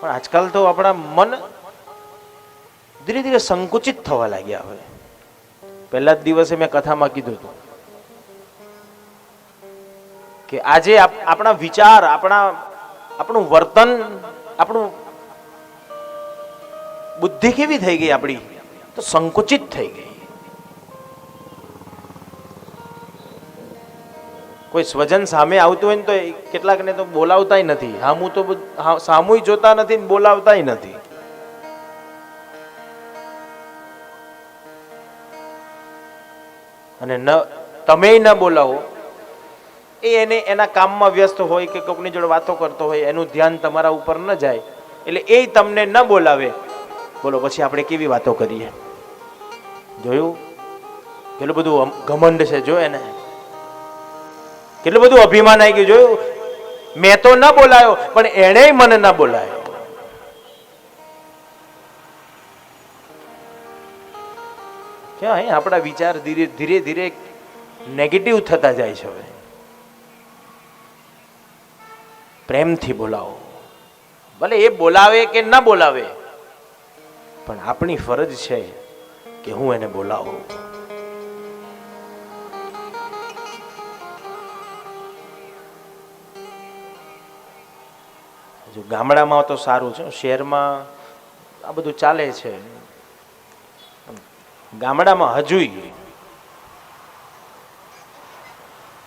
પણ આજકાલ તો આપણા મન ધીરે ધીરે સંકુચિત થવા લાગ્યા હવે પહેલા જ દિવસે મેં કથામાં કીધું હતું કે આજે આપણા વિચાર, આપણા, આપણું વર્તન, આપણું બુદ્ધિ કેવી થઈ ગઈ આપણી? તો સંકુચિત થઈ ગઈ. કોઈ સ્વજન સામે આવતું હોય ને તો કેટલાકને તો બોલાવતાય નથી. હામું તો સામુય જોતા નથી ને બોલાવતાય નથી. અને ન તમે ન બોલાવો. એ એને એના કામમાં વ્યસ્ત હોય કે કોકની જોડે વાતો કરતો હોય, એનું ધ્યાન તમારા ઉપર ન જાય. એટલે એ તમને ન બોલાવે. બોલો, પછી આપણે કેવી વાતો કરીએ? જોયું? કેટલું બધું ઘમંડ છે, જો એને. કેટલું બધું અભિમાન આવી ગયું, જોયું? મેં તો ન બોલાયો, પણ એણે મને ન બોલાયો. ક્યાં આપણા વિચાર ધીરે ધીરે ધીરે નેગેટિવ થતા જાય છે હવે. પ્રેમથી બોલાવો. ભલે એ બોલાવે કે ન બોલાવે, પણ આપણી ફરજ છે કે હું એને બોલાવું. હજુ ગામડામાં તો સારું છે, શહેરમાં આ બધું ચાલે છે. ગામડામાં હજુય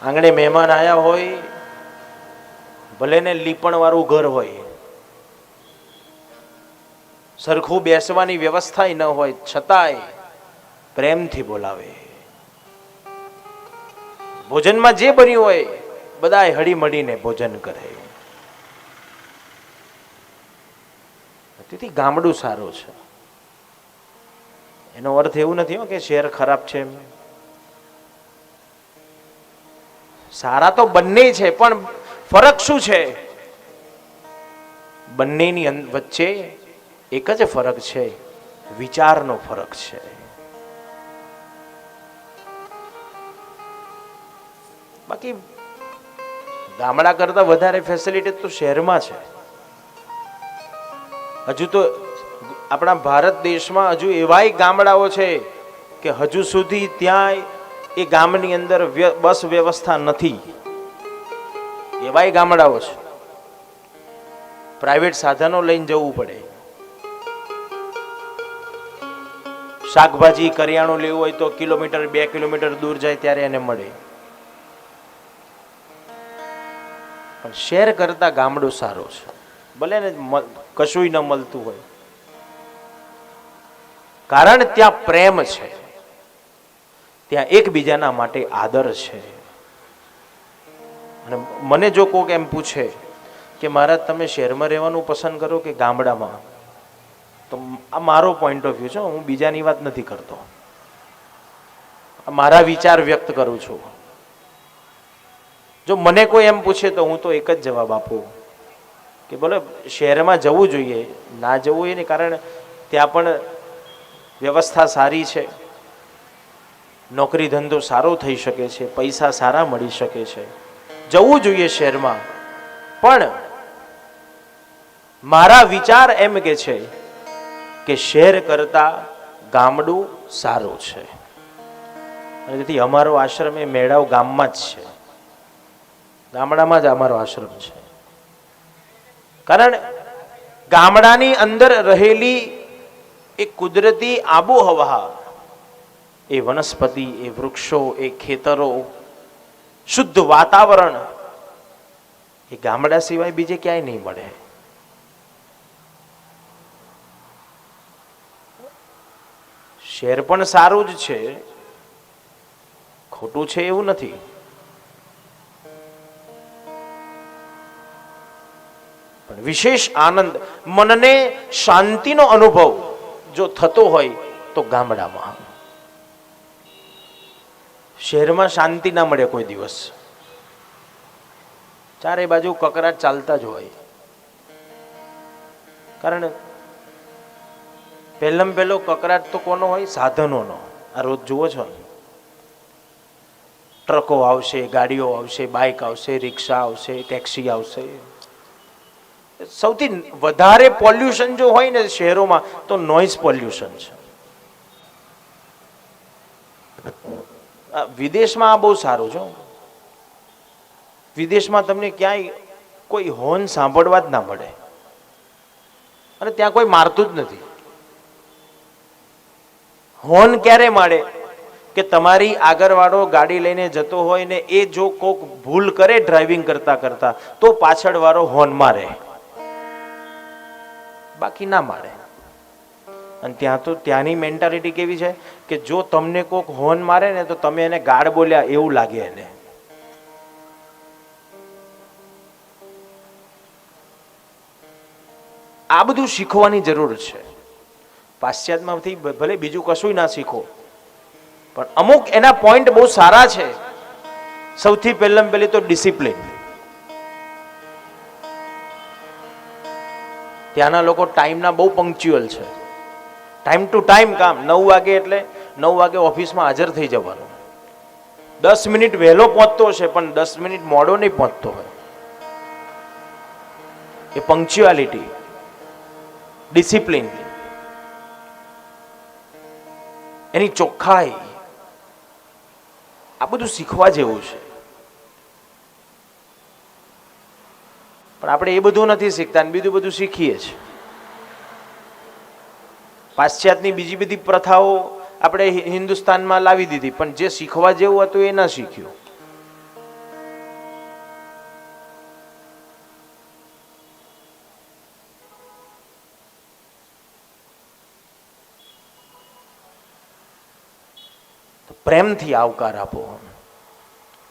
આંગણે મહેમાન આવ્યા હોય, ભલે ને લીપણ વાળું ઘર હોય. સરખું બેસવાની વ્યવસ્થા ન હોય, છતાંય પ્રેમથી બોલાવે. ભોજનમાં જે બન્યું હોય બધા હળી મળીને ભોજન કરે. તેથી ગામડું સારું છે. એનો અર્થ એવું નથી કે શહેર ખરાબ છે સારા તો બંને છે, પણ ફરક શું છે? બંનેની વચ્ચે એક જ ફરક છે, વિચારનો ફરક છે. બાકી ગામડા કરતા વધારે ફેસિલિટી તો શહેરમાં છે. હજુ તો આપણા ભારત દેશમાં હજુ એવાય ગામડાઓ છે કે હજુ સુધી ત્યાં એ ગામની અંદર બસ વ્યવસ્થા નથી. એવાય ગામડાઓ છે. પ્રાઇવેટ સાધનો લઈને જવું પડે. શાકભાજી, કરિયાણું લેવું હોય તો કિલોમીટર, બે કિલોમીટર દૂર જાય ત્યારે એને મળે. પણ શહેર કરતા ગામડું સારું છે. ભલે ને કશું ન મળતું હોય. કારણ ત્યાં પ્રેમ છે. ત્યાં એકબીજાના માટે આદર છે. અને મને જો કોક એમ પૂછે કે મહારાજ, તમે શહેરમાં રહેવાનું પસંદ કરો કે ગામડામાં? તો આ મારો પોઈન્ટ ઓફ વ્યૂ છે. હું બીજાની વાત નથી કરતો. મારા વિચાર વ્યક્ત કરું છું. જો મને કોઈ એમ પૂછે તો હું તો એક જ જવાબ આપું. કે બોલે શહેરમાં જવું જોઈએ, ના જવું એને કારણ ત્યાં પણ વ્યવસ્થા સારી છે. નોકરી ધંધો સારો થઈ શકે છે, પૈસા સારા મળી શકે છે. જવું જોઈએ શહેરમાં. પણ મારા વિચાર એમ કે છે કે શહેર કરતા ગામડું સારું છે. અને તેથી અમારો આશ્રમ એ મેળાવ ગામમાં જ છે. ગામડામાં જ અમારો આશ્રમ છે. કારણ ગામડાની અંદર રહેલી એ કુદરતી આબોહવા, એ વનસ્પતિ, એ વૃક્ષો, એ ખેતરો, શુદ્ધ વાતાવરણ, એ ગામડા સિવાય બીજે ક્યાંય નહીં મળે. શહેર પણ સારું જ છે, ખોટું છે એવું નથી. પણ વિશેષ આનંદ, મનને શાંતિનો અનુભવ જો થતો હોય તો ગામડામાં. શહેરમાં શાંતિ ના મળે કોઈ દિવસ. ચારે બાજુ કકરાટ ચાલતા જ હોય. કારણ પહેલમ પહેલો કકરાટ તો કોનો હોય? સાધનોનો. આ રોજ જુઓ છો ને. ટ્રકો આવશે, ગાડીઓ આવશે બાઇક આવશે, રિક્ષા આવશે, ટેક્સી આવશે. સૌથી વધારે પોલ્યુશન જો હોય ને શહેરોમાં, તો નોઇઝ પોલ્યુશન છે. વિદેશમાં આ બહુ સારું છે વિદેશમાં તમને ક્યાંય કોઈ હોર્ન સાંભળવા જ ના મળે. અને ત્યાં કોઈ મારતું જ નથી. હોર્ન ક્યારે મારે? કે તમારી આગળવાળો ગાડી લઈને જતો હોય ને એ જો કોક ભૂલ કરે ડ્રાઇવિંગ કરતા કરતા, તો પાછળવાળો હોર્ન મારે. બાકી ના મારે. અને ત્યાં તો ત્યાંની મેન્ટાલિટી કેવી છે કે જો તમને કોક હોર્ન મારે ને તો તમે એને ગાળ બોલ્યા એવું લાગે એને. આ બધું શીખવાની જરૂર છે. પાશ્ચાત્યમાંથી ભલે બીજું કશું ના શીખો. પણ અમુક એના પોઈન્ટ બહુ સારા છે. સૌથી પહેલા પહેલી તો ડિસિપ્લિન ત્યાંના લોકો ટાઈમના બહુ પંક્ચ્યુઅલ છે. ટાઈમ ટુ ટાઈમ કામ. નવ વાગે એટલે નવ વાગે ઓફિસમાં હાજર થઈ જવાનું. દસ મિનિટ વહેલો પહોંચતો હશે, પણ દસ મિનિટ મોડો નહીં પહોંચતો હોય. એ પંક્ચ્યુઆલિટી ડિસિપ્લિન એની ચોખ્ખાઈ. આ બધું શીખવા જેવું છે. પણ આપણે એ બધું નથી શીખતા ને બીજું બધું શીખીએ છીએ. પાશ્ચાત્યની બીજી બધી પ્રથાઓ આપણે હિન્દુસ્તાનમાં લાવી દીધી, પણ જે શીખવા જેવું હતું એ ના શીખ્યું. પ્રેમથી આવકાર આપો